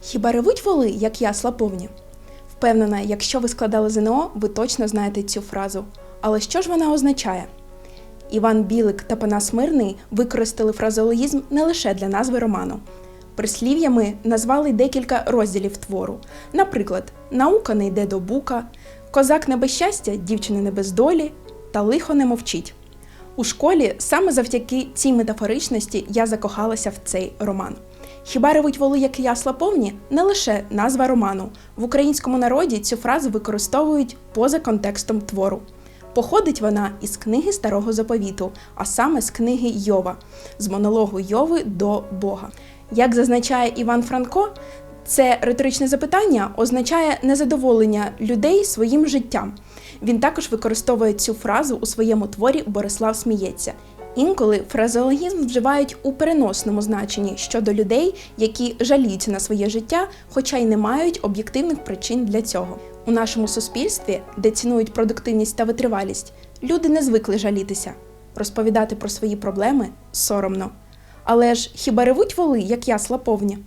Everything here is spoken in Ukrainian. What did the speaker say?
Хіба ревуть воли, як ясла повні? Впевнена, якщо ви складали ЗНО, ви точно знаєте цю фразу. Але що ж вона означає? Іван Білик та Панас Мирний використали фразеологізм не лише для назви роману. Прислів'ями назвали декілька розділів твору. Наприклад, наука не йде до бука, козак не без щастя, дівчина не без долі та лихо не мовчить. У школі саме завдяки цій метафоричності я закохалася в цей роман. Хіба ревуть воли, як ясла повні не лише назва роману. В українському народі цю фразу використовують поза контекстом твору. Походить вона із книги Старого Заповіту, а саме з книги Йова, з монологу Йови до Бога. Як зазначає Іван Франко, це риторичне запитання означає незадоволення людей своїм життям. Він також використовує цю фразу у своєму творі Борислав сміється. Інколи фразеологізм вживають у переносному значенні щодо людей, які жаліються на своє життя, хоча й не мають об'єктивних причин для цього. У нашому суспільстві, де цінують продуктивність та витривалість, люди не звикли жалітися. Розповідати про свої проблеми соромно. Але ж хіба ревуть воли, як ясла повні?